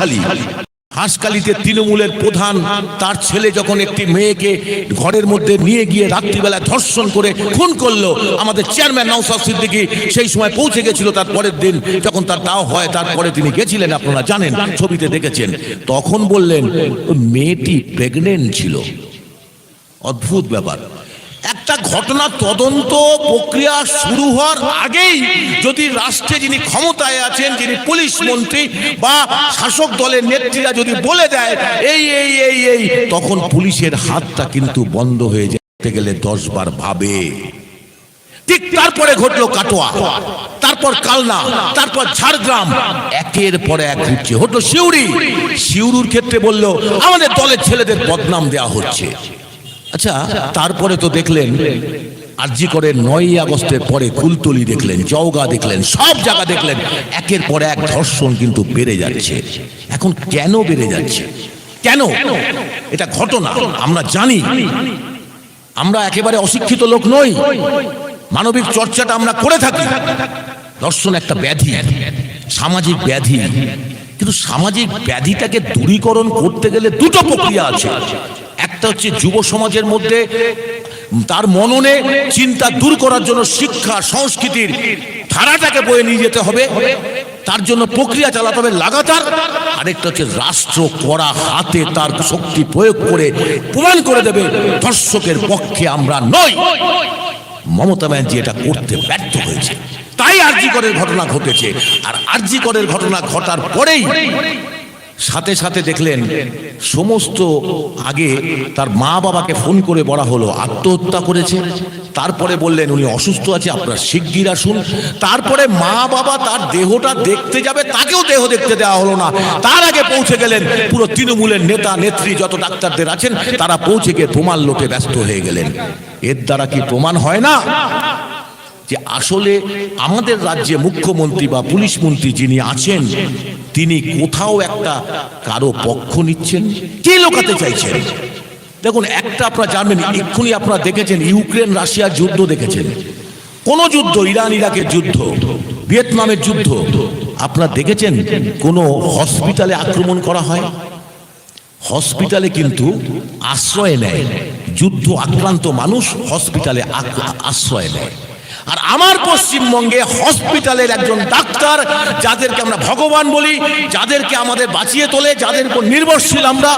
হাঁসখালি। হাঁসখালিতে তৃণমূলের প্রধান, তার ছেলে যখন একটি মেয়েকে ঘরের মধ্যে নিয়ে গিয়ে রাত্রিবেলা ধর্ষণ করে খুন করল, আমাদের চেয়ারম্যান নওসাদ সিদ্দিকী সেই সময় পৌঁছে গেছিল তার পরের দিন, যখন তার দাও হয়, তারপরে তিনি গেছিলেন, আপনারা জানেন, ছবিতে দেখেছেন। তখন বললেন মেয়েটি প্রেগনেন্ট ছিল। অদ্ভুত ব্যাপার। একটা ঘটনা তদন্ত প্রক্রিয়া শুরু হওয়ার আগেই যদি রাষ্ট্রে যিনি ক্ষমতায় আছেন, যিনি পুলিশ মন্ত্রী বা শাসক দলের নেত্রীরা যদি বলে দেয়, এই এই এই এই, তখন পুলিশের হাতটা কিন্তু বন্ধ হয়ে যেতে গেলে দশ বার ভাবে। ঠিক তারপরে ঘটলো কাটোয়া, তারপর কালনা, তারপর ঝাড়গ্রাম। একের পরে এক ঘুরছে। হলো শিউরি। শিউরুর ক্ষেত্রে বলল, আমাদের দলের ছেলেদের বদনাম দেওয়া হচ্ছে। আচ্ছা তারপরে তো দেখলেন আরজি করে নয় আগস্টের পরে কুলতলি দেখলেন জওগা দেখলেন সব জায়গা দেখলেন একের পর এক ধর্ষণ কিন্তু বেড়ে যাচ্ছে। এখন কেন বেড়ে যাচ্ছে? কেন? এটা ঘটনা আমরা জানি। আমরা একেবারে অশিক্ষিত লোক নই। মানবিক চর্চাটা আমরা করে থাকি। দর্শন একটা ব্যাধি সামাজিক ব্যাধি। কিন্তু সামাজিক ব্যাধিটাকে দূরীকরণ করতে গেলে দুটো প্রক্রিয়া আছে। একটা হচ্ছে যুব সমাজের মধ্যে তার মননে চিন্তা দূর করার জন্য শিক্ষা, সংস্কৃতির ধারাটাকে বয়ে নিয়ে যেতে হবে। তার জন্য প্রক্রিয়া চালাতে হবে লাগাতার। আরেকটা হচ্ছে রাষ্ট্র করা হাতে তার শক্তি প্রয়োগ করে প্রমাণ করে দেবে দর্শকের পক্ষে আমরা নই। মমতা ব্যানার্জি এটা করতে ব্যর্থ হয়েছে। তাই আরজি করের ঘটনা ঘটেছে। আর আরজি করের ঘটনা ঘটার পরেই সাথে সাথে দেখলেন সমস্ত আগে তার মা বাবাকে ফোন করে বলা হলো, আত্মহত্যা করেছে। তারপরে বললেন, উনি অসুস্থ আছে, আপনার শিগগির আসুন। তারপরে মা বাবা তার দেহটা দেখতে যাবে, তাকেও দেহ দেখতে দেওয়া হলো না। তার আগে পৌঁছে গেলেন পুরো তৃণমূলের নেতা, নেত্রী, যত ডাক্তারদের আছেন, তারা পৌঁছে গিয়ে প্রমাণ লোকে ব্যস্ত হয়ে গেলেন। এর দ্বারা কি প্রমাণ হয় না? যে আসলে আমাদের রাজ্যে মুখ্যমন্ত্রী বা পুলিশ মন্ত্রী যিনি আছেন, তিনি কোথাও একটা কারও পক্ষ নিচ্ছেন? কে লোকাতে চাইছেন? দেখুন, একটা আপনারা জানবেন, এক্ষুনি আপনারা দেখেছেন, ইউক্রেন রাশিয়ার যুদ্ধ দেখেছেন। কোন যুদ্ধ, ইরান, ইরাকের যুদ্ধ, ভিয়েতনামের যুদ্ধ, আপনারা দেখেছেন কোন হসপিটালে আক্রমণ করা হয়? হসপিটালে কিন্তু আশ্রয় নেয়। যুদ্ধ আক্রান্ত মানুষ হসপিটালে আশ্রয় নেয়। আর আমার পশ্চিমবঙ্গে হসপিটালের একজন ডাক্তার, যাদেরকে আমরা ভগবান বলি, যাদেরকে আমাদের বাঁচিয়ে তোলে, যাদের উপর নির্ভরশীল আমরা,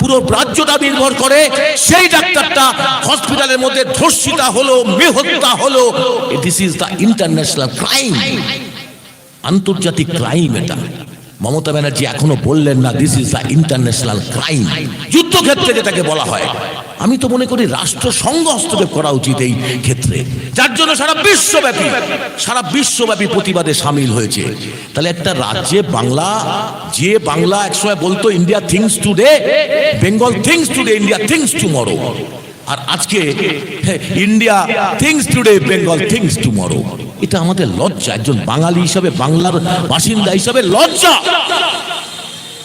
পুরো রাজ্যটা নির্ভর করে, সেই ডাক্তারটা হসপিটালের মধ্যে ধর্ষিতা হলো, মেহত্যা হলো। This is the international crime আন্তর্জাতিক ক্রাইম এটা। মমতা ব্যানার্জি এখনও বললেন না this is the international crime যুদ্ধক্ষেত্রে যেটাকে বলা হয়। আমি তো মনে করি রাষ্ট্রসংঘ হস্তক্ষেপ করা উচিত এই ক্ষেত্রে। যার জন্য সারা বিশ্বব্যাপী সারা বিশ্বব্যাপী প্রতিবাদে সামিল হয়েছে। তাহলে একটা রাজ্যে বাংলা, যে বাংলা একসময় বলতো India thinks today Bengal thinks today India thinks tomorrow আর আজকে India thinks today Bengal thinks tomorrow এটা আমাদের লজ্জা, একজন বাঙালি হিসাবে, বাংলার বাসিন্দা হিসাবে লজ্জা।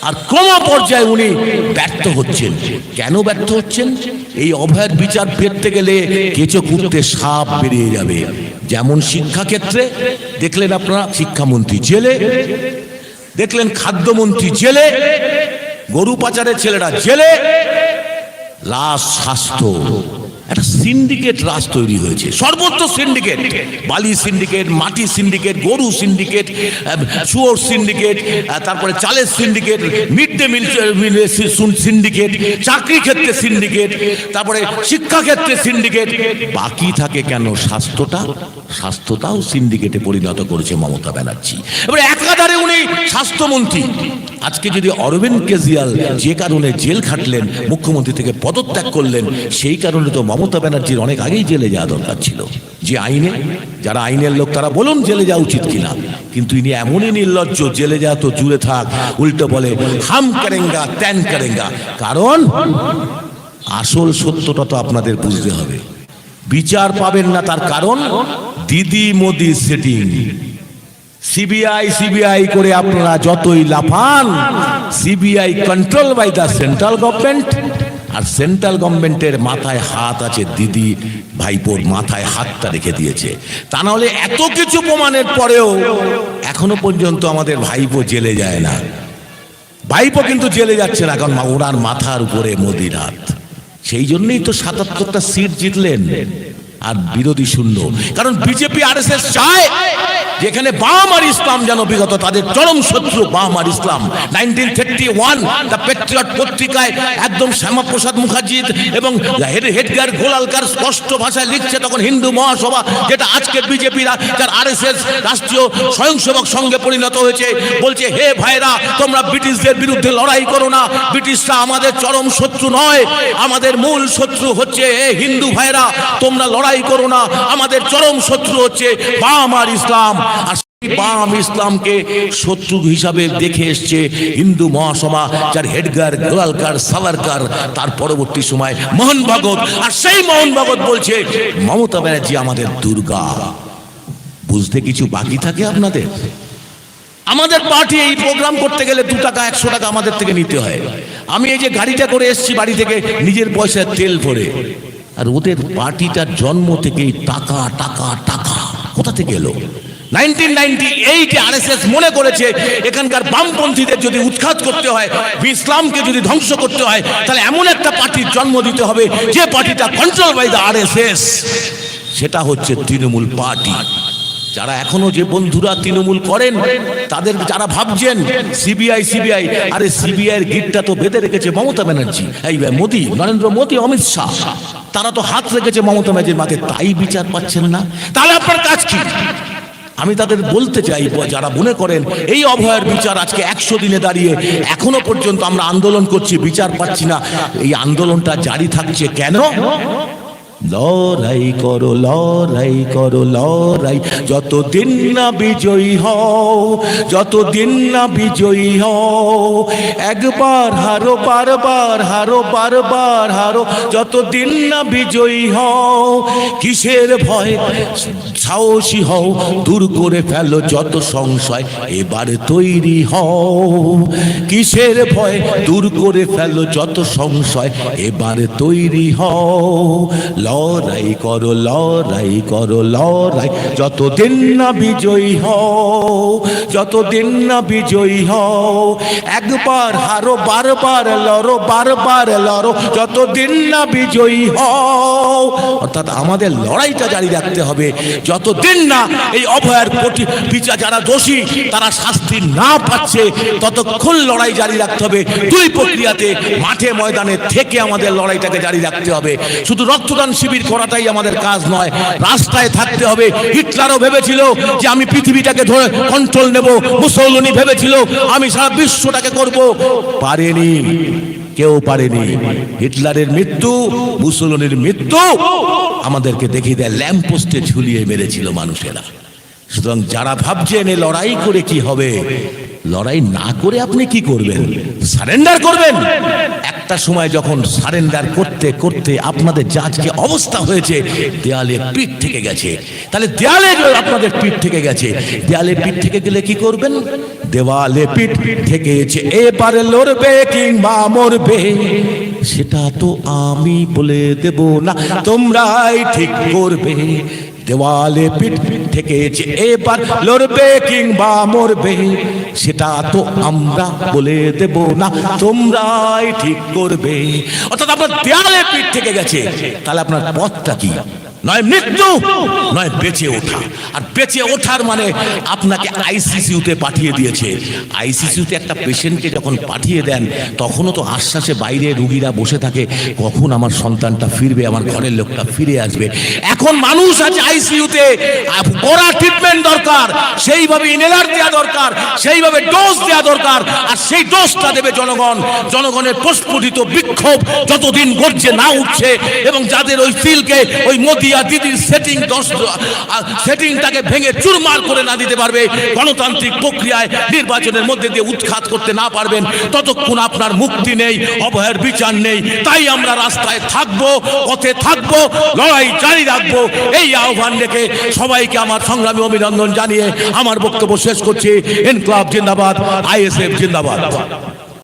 আর ক্রম পর্যায়ে উনি ব্যর্থ হচ্ছেন। কেন ব্যর্থ হচ্ছেন? এই অভয়ের বিচার পেতে গেলে কেঁচো কুড়তে সাপ বেরিয়ে যাবে। যেমন শিক্ষাক্ষেত্রে, দেখলেন আপনারা, শিক্ষামন্ত্রী জেলে, দেখলেন খাদ্যমন্ত্রী জেলে, গরু পাচারের ছেলেরা জেলে, লাশ স্বাস্থ্য একটা সিন্ডিকেট রাজ তৈরি হয়েছে। সর্বত্র সিন্ডিকেট বালি সিন্ডিকেট মাটি সিন্ডিকেট গরু সিন্ডিকেট শুয়োর সিন্ডিকেট তারপরে চালের syndicate mid day meal syndicate চাকরি ক্ষেত্রে সিন্ডিকেট তারপরে শিক্ষা ক্ষেত্রে সিন্ডিকেট বাকি থাকে কেন স্বাস্থ্যটা? স্বাস্থ্যটাও সিন্ডিকেটে পরিণত করেছে মমতা ব্যানার্জি। এবারে একাধারে উনি স্বাস্থ্যমন্ত্রী। আজকে যদি অরবিন্দ কেজরিওয়াল যে কারণে জেল খাটলেন, মুখ্যমন্ত্রী থেকে পদত্যাগ করলেন, সেই কারণে তো মমতা ব্যানার্জির অনেক আগেই জেলে যাওয়া দরকার ছিল। যে আইনে, যারা আইনের লোক, তারা বলুন জেলে যাওয়া উচিত কিনা। কিন্তু ইনি এমনই নির্লজ্জ, জেলে যাওয়া তো জুড়ে থাক, উল্টো বলে, হাম করেঙ্গা, ত্যান করেঙ্গা। কারণ, আসল সত্যটা তো আপনাদের বুঝতে হবে। বিচার পাবেন না তার কারণ, দিদি মোদি সেটিং সিবিআই সিবিআই করে আপনারা যতই লাফান CBI control by the central government R central গভর্নমেন্টের মাথায় হাত আছে দিদি ভাইপোর মাথায় হাতটা রেখে দিয়েছে। তা নাহলে এত কিছু প্রমাণের পরেও এখনও পর্যন্ত আমাদের ভাইপো জেলে যায় না। ভাইপো কিন্তু জেলে যাচ্ছে না, কারণ ওনার মাথার উপরে হাত। সেই জন্যই তো সাতাত্তরটা সিট জিতলেন। আর বিরোধী শূন্য। কারণ বিজেপি আর এস চায় যেখানে বাম আর ইসলাম যেন বিগত, তাদের চরম শত্রু বাম আর ইসলাম। Nineteen thirty one, the patriot পত্রিকায় একদম শ্যামাপ্রসাদ মুখার্জি এবং হেডগার গোলালকার স্পষ্ট ভাষায় লিখছে তখন হিন্দু মহাসভা, যেটা আজকে বিজেপি যার আর এস এস রাষ্ট্রীয় স্বয়ংসেবক সঙ্গে পরিণত হয়েছে, বলছে, হে ভাইরা, তোমরা ব্রিটিশদের বিরুদ্ধে লড়াই করো না। ব্রিটিশরা আমাদের চরম শত্রু নয়, আমাদের মূল শত্রু হচ্ছে, হে হিন্দু ভাইরা, তোমরা লড়াই করো না। আমাদের চরম শত্রু হচ্ছে বাম আর ইসলাম। আর বাম ইসলামকে শত্রু হিসাবে দেখে এসছে হিন্দু মহাসভা, যার হেডগার, গোয়ালকার সাভারকার তার পরবর্তী সময় মোহন ভগত আর সেই মোহন ভগত বলছে, মমতা ব্যানার্জি আমাদের দুর্গা। বুঝতে কিছু বাকি থাকে আপনাদের? আমাদের পার্টি এই প্রোগ্রাম করতে গেলে দু টাকা, একশো টাকা আমাদের থেকে নিতে হয়। আমি এই যে গাড়িটা করে এসেছি বাড়ি থেকে, নিজের পয়সায় তেল ভরে। আর ওদের পার্টিটার জন্ম থেকেই টাকা টাকা টাকা। কোথা থেকে এলো? নাইনটিন নাইনটি এইটে আরএসএস মনে করেছে এখানকার বামপন্থীদের যদি উৎখাত করতে হয়, ইসলামকে যদি ধ্বংস করতে হয়, তাহলে এমন একটা পার্টির জন্ম দিতে হবে যে পার্টিটা কন্ট্রোল বাই দ্য আরএসএস সেটা হচ্ছে তৃণমূল পার্টি। যারা এখনও যে বন্ধুরা তৃণমূল করেন, তাদের যারা ভাবছেন সিবিআই সিবিআই আরে সিবিআই এর গিটটা তো বেঁধে রেখেছে মমতা ব্যানার্জি। এই, মোদী, নরেন্দ্র মোদী, অমিত শাহ। তারা তো হাত রেখেছে মমতা ব্যানার্জির মাকে, তাই বিচার পাচ্ছেন না। তাহলে আপনার কাজ কি? আমি তাদের বলতে চাই, যারা মনে করেন এই অভয়ের বিচার আজকে একশো দিনে দাঁড়িয়ে এখনও পর্যন্ত আমরা আন্দোলন করছি, বিচার পাচ্ছি না। এই আন্দোলনটা জারি থাকছে কেন? লড়াই করো লড়াই করো, লড়াই। যত দিন না বিজয়ী হও যত দিন না বিজয়ী হও, একবার হারো, বারবার হারো বারবার হারো। যত দিন না বিজয়ী হও, কিসের ভয়? সাহসী হও, দূর করে ফেলো যত সংশয়, এবার তৈরি হও। কিসের ভয়? দূর করে ফেলো যত সংশয়, এবার তৈরি হও। লড়াই করো লড়াই করো, লড়াই। যতদিন না বিজয়ী হও, যতদিন না বিজয়ী হও, একবার হারো, বারবার লড়ো বারবার লড়ো। যতদিন না বিজয়ী হও, অর্থাৎ আমাদের লড়াইটা জারি রাখতে হবে। যতদিন না এই অভয়ার কোটি বিচার যারা দোষী, তারা শাস্তি না পাচ্ছে, ততক্ষণ লড়াই জারি রাখতে হবে। দুই প্রক্রিয়াতে, মাঠে ময়দানে থেকে আমাদের লড়াইটাকে জারি রাখতে হবে। শুধু রক্তদান শিবির করাটাই আমাদের কাজ নয়। রাস্তায় থাকতে হবে। হিটলারও ভেবেছিল যে আমি পৃথিবীটাকে ধরে কন্ট্রোল নেব। মুসৌলনি ভেবেছিল আমি সারা বিশ্বটাকে করব। পারেনি। কেউ পারেনি। হিটলারের মৃত্যু মুসলমানের মৃত্যু আমাদেরকে দেখিয়ে দেয়। ল্যাম্পোস্টে ঝুলিয়ে মেরেছিল মানুষেরা। সুতরাং যারা ভাবছেন এই লড়াই করে কি হবে লড়াই না করে আপনি কি করবেন? সারেন্ডার করবেন? একটা সময় যখন সারেন্ডার করতে করতে আপনাদের জাজকে অবস্থা হয়েছে, দেয়ালে পিঠ থেকে গেছে। তাহলে দেয়ালে আপনাদের পিঠ থেকে গেছে। দেয়ালে পিঠ থেকে গেলে কি করবেন? দেওয়ালে পিঠ থেকেছে এবারে লড়বে কিংবা মরবে, সেটা তো আমি বলে দেব না, তোমরাই ঠিক করবে। দেওয়ালে পিঠ পিঠ ঠেকেছে এবার লড়বে কিংবা মরবে, সেটা তো আমরা বলে দেব না, তোমরাই ঠিক করবে। অর্থাৎ আপনার দেওয়ালে পিঠ থেকে গেছে, তাহলে আপনার পথটা কি? নয় মৃত্যু, নয় বেঁচে ওঠা। আর বেঁচে ওঠার মানে আপনাকে আইসিসিউতে পাঠিয়ে দিয়েছে। আইসিসিউতে একটা পেশেন্টকে যখন পাঠিয়ে দেন, তখনও তো আশ্বাসে বাইরে রুগীরা বসে থাকে, কখন আমার সন্তানটা ফিরবে, আমার ঘরের লোকটা ফিরে আসবে। এখন মানুষ আছে আইসিইউতে কড়া ট্রিটমেন্ট দরকার, সেইভাবে ইনহেলার দেওয়া দরকার, সেইভাবে ডোজ দেওয়া দরকার, আর সেই ডোজটা দেবে জনগণ। জনগণের প্রস্ফুটিত বিক্ষোভ যতদিন গড়ছে না উঠছে, এবং যাদের ওই সিলকে, ওই মোদি আর দিদির সেটিং সেটিংটাকে ভেঙে চুরমার করে না দিতে পারবে। গণতান্ত্রিক প্রক্রিয়ায় নির্বাচনের মধ্যে দিয়ে উৎখাত করতে না পারবেন। ততক্ষণ আপনার মুক্তি নেই অভয়ের বিচার নেই। তাই আমরা রাস্তায় থাকব, পথে থাকব, লড়াই জারি রাখব। এই আহ্বান রেখে সবাইকে আমার সংগ্রামী অভিনন্দন জানিয়ে আমার বক্তব্য শেষ করছি। এনক্লাব জিন্দাবাদ, আইএসএফ জিন্দাবাদ।